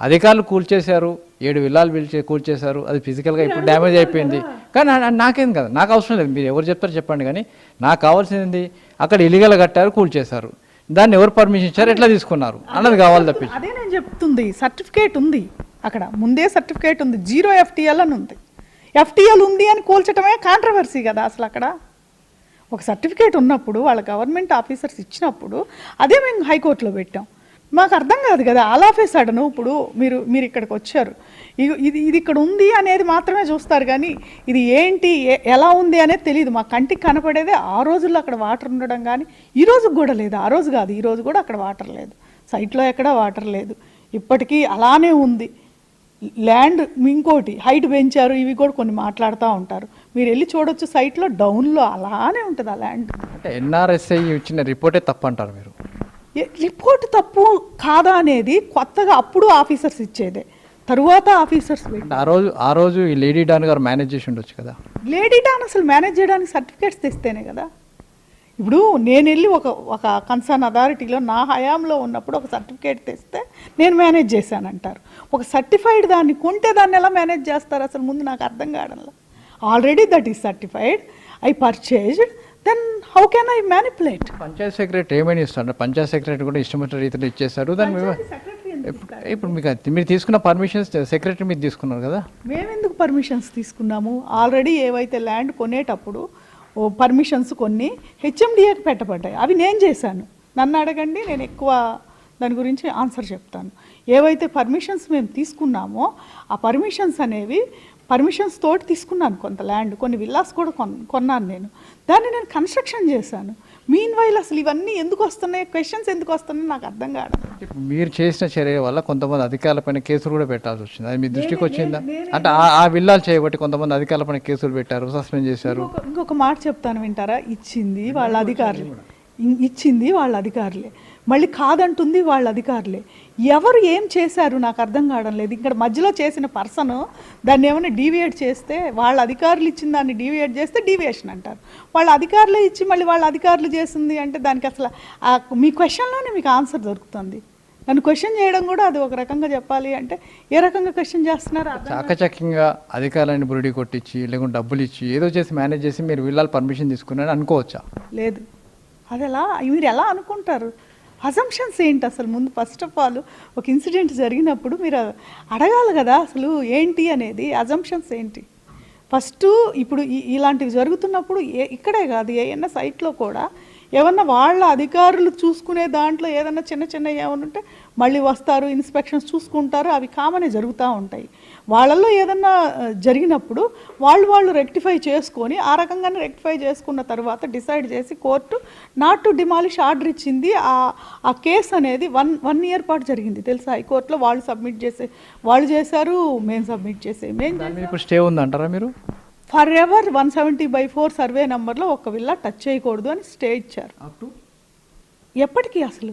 అధికారులు కూల్చేశారు ఏడు విల్లాలు పిలిచే కూల్చేశారు అది ఫిజికల్గా ఇప్పుడు డ్యామేజ్ అయిపోయింది. కానీ నాకేం కదా నాకు అవసరం లేదు. మీరు ఎవరు చెప్తారో చెప్పండి కానీ నాకు కావాల్సింది అక్కడ ఇలిగల్ కట్టారు కూల్చేశారు. దాన్ని ఎవరు పర్మిషన్ ఇచ్చారు? ఎట్లా తీసుకున్నారు? అన్నది కావాలి తప్పించి. అదే నేను చెప్తుంది. సర్టిఫికేట్ ఉంది అక్కడ. ముందే సర్టిఫికేట్ ఉంది. జీరో ఎఫ్టీఎల్ అని ఉంది. ఎఫ్టీఎల్ ఉంది అని కూల్చటమే కాంట్రవర్సీ కదా అసలు అక్కడ. ఒక సర్టిఫికేట్ ఉన్నప్పుడు వాళ్ళ గవర్నమెంట్ ఆఫీసర్స్ ఇచ్చినప్పుడు అదే మేము హైకోర్టులో పెట్టాం. మాకు అర్థం కాదు కదా ఆల్ ఆఫ్ ఏ సడన్ ఇప్పుడు మీరు మీరు ఇక్కడికి వచ్చారు. ఇగ- ఇది ఇది ఇక్కడ ఉంది అనేది మాత్రమే చూస్తారు కానీ ఇది ఏంటి ఎలా ఉంది అనేది తెలియదు మా కంటికి కనపడేదే ఆ రోజుల్లో అక్కడ వాటర్ ఉండడం కానీ ఈ రోజు కూడా లేదు. ఆ రోజు కాదు ఈ రోజు కూడా అక్కడ వాటర్ లేదు. సైట్లో ఎక్కడ వాటర్ లేదు. ఇప్పటికీ అలానే ఉంది. ల్యాండ్ ఇంకోటి హైట్ పెంచారు ఇవి కూడా కొన్ని మాట్లాడుతూ ఉంటారు. మీరు వెళ్ళి చూడొచ్చు సైట్లో డౌన్లో అలానే ఉంటుంది ఆ ల్యాండ్. అంటే ఎన్ఆర్ఎస్ఐ ఇచ్చిన రిపోర్టే తప్పంటారు మీరు. రిపోర్ట్ తప్పు కాదా అనేది కొత్తగా అప్పుడు ఆఫీసర్స్ ఇచ్చేదే. తరువాత ఆఫీసర్స్ ఆ రోజు ఆ రోజు ఈ లేడీ డాన్ గారు మేనేజ్ చేసి ఉండొచ్చు కదా? లేడీ డాన్ అసలు మేనేజ్ చేయడానికి సర్టిఫికేట్స్ తెస్తేనే కదా? ఇప్పుడు నేను వెళ్ళి ఒక ఒక కన్సర్న్ అథారిటీలో నా హయాంలో ఉన్నప్పుడు ఒక సర్టిఫికేట్ తెస్తే నేను మేనేజ్ చేశానంటారు. ఒక సర్టిఫైడ్ దాన్ని కొంటే దాన్ని ఎలా మేనేజ్ చేస్తారు? అసలు ముందు నాకు అర్థం కావడంలో. Already that is certified. I purchased. Then how can I manipulate panchayat secretary ఏమైనా ఇస్తారు పంచాయత్ సెక్రటరీ కూడా ఇష్టం వచ్చిన రీతిలో ఇచ్చేశారు దాన్ని మేము- ఇప్పుడు- మీకు మీరు తీసుకున్న పర్మిషన్స్ సెక్రటరీ మీరు తీసుకున్నారు కదా? మేమెందుకు పర్మిషన్స్ తీసుకున్నాము? ఆల్రెడీ ఏవైతే ల్యాండ్ కొనేటప్పుడు ఓ పర్మిషన్స్ కొన్ని హెచ్ఎండిఏకి పెట్టబడ్డాయి. అవి నేను చేశాను. నన్ను అడగండి నేను ఎక్కువ దాని గురించి ఆన్సర్ చెప్తాను. ఏవైతే పర్మిషన్స్ మేము తీసుకున్నామో ఆ పర్మిషన్స్ అనేవి పర్మిషన్స్ తోటి తీసుకున్నాను కొంత ల్యాండ్ కొన్ని విల్లాస్ కూడా కొన్ కొన్నాను నేను. దాన్ని నేను కన్స్ట్రక్షన్ చేశాను. మీన్ వైల్ అసలు ఇవన్నీ ఎందుకు వస్తున్నాయి? క్వశ్చన్స్ ఎందుకు వస్తున్నాయి? నాకు అర్థం కావడం. ఇప్పుడు మీరు చేసిన చర్య వల్ల కొంతమంది అధికారులపైన కేసులు కూడా పెట్టాల్సి వచ్చింది. అది మీ దృష్టికి వచ్చిందా? అంటే ఆ- ఆ విల్లాలు చేయబట్టి కొంతమంది అధికారులపైన కేసులు పెట్టారు సస్పెండ్ చేశారు. ఇంకొక మాట చెప్తాను వింటారా? ఇచ్చింది వాళ్ళ అధికారులే. ఇచ్చింది వాళ్ళ అధికారులే. మళ్ళీ కాదంటుంది వాళ్ళ అధికారులే. ఎవరు ఏం చేశారు నాకు అర్థం కావడం లేదు. ఇక్కడ మధ్యలో చేసిన పర్సన్ దాన్ని ఏమైనా డీవియేట్ చేస్తే వాళ్ళ అధికారులు ఇచ్చిన దాన్ని డీవియేట్ చేస్తే డీవియేషన్ అంటారు. వాళ్ళ అధికారులే ఇచ్చి మళ్ళీ వాళ్ళ అధికారులు చేసింది అంటే దానికి అసలు ఆ మీ క్వశ్చన్లోనే మీకు ఆన్సర్ దొరుకుతుంది. నన్ను క్వశ్చన్ చేయడం కూడా అది ఒక రకంగా చెప్పాలి అంటే ఏ రకంగా క్వశ్చన్ చేస్తున్నారు చాకచక్యంగా అధికారులని బురిడి కొట్టించి లేకుంటే డబ్బులు ఇచ్చి ఏదో చేసి మేనేజ్ చేసి మీరు విల్లాలు పర్మిషన్ తీసుకున్నారని అనుకోవచ్చా? లేదు. అది ఎలా మీరు ఎలా అనుకుంటారు? అజంప్షన్స్ ఏంటి అసలు? ముందు ఫస్ట్ ఆఫ్ ఆల్ ఒక ఇన్సిడెంట్ జరిగినప్పుడు మీరు అడగాలి కదా అసలు ఏంటి అనేది అజంప్షన్స్ ఏంటి? ఫస్ట్ ఇప్పుడు ఇలాంటివి జరుగుతున్నప్పుడు ఏ ఇక్కడే కాదు ఏదైనా సైట్లో కూడా ఏమన్నా వాళ్ళ అధికారులు చూసుకునే దాంట్లో ఏదన్నా చిన్న చిన్న ఏమన్నా ఉంటే మళ్ళీ వస్తారు ఇన్స్పెక్షన్స్ చూసుకుంటారు అవి కామనే జరుగుతూ ఉంటాయి. వాళ్ళల్లో ఏదన్నా జరిగినప్పుడు వాళ్ళు వాళ్ళు రెక్టిఫై చేసుకొని ఆ రకంగానే రెక్టిఫై చేసుకున్న తర్వాత డిసైడ్ చేసి court not to demolish order ఇచ్చింది. ఆ ఆ కేసు అనేది వన్ వన్ ఇయర్ పాటు జరిగింది తెలుసా? హైకోర్టులో వాళ్ళు సబ్మిట్ చేసే వాళ్ళు చేశారు మేము సబ్మిట్ చేసే మేము ఇప్పుడు స్టే ఉందంటారా మీరు? For ever one seventy by four survey నెంబర్లో ఒక విల్లా టచ్ చేయకూడదు అని స్టే ఇచ్చారు ఎప్పటికీ అసలు?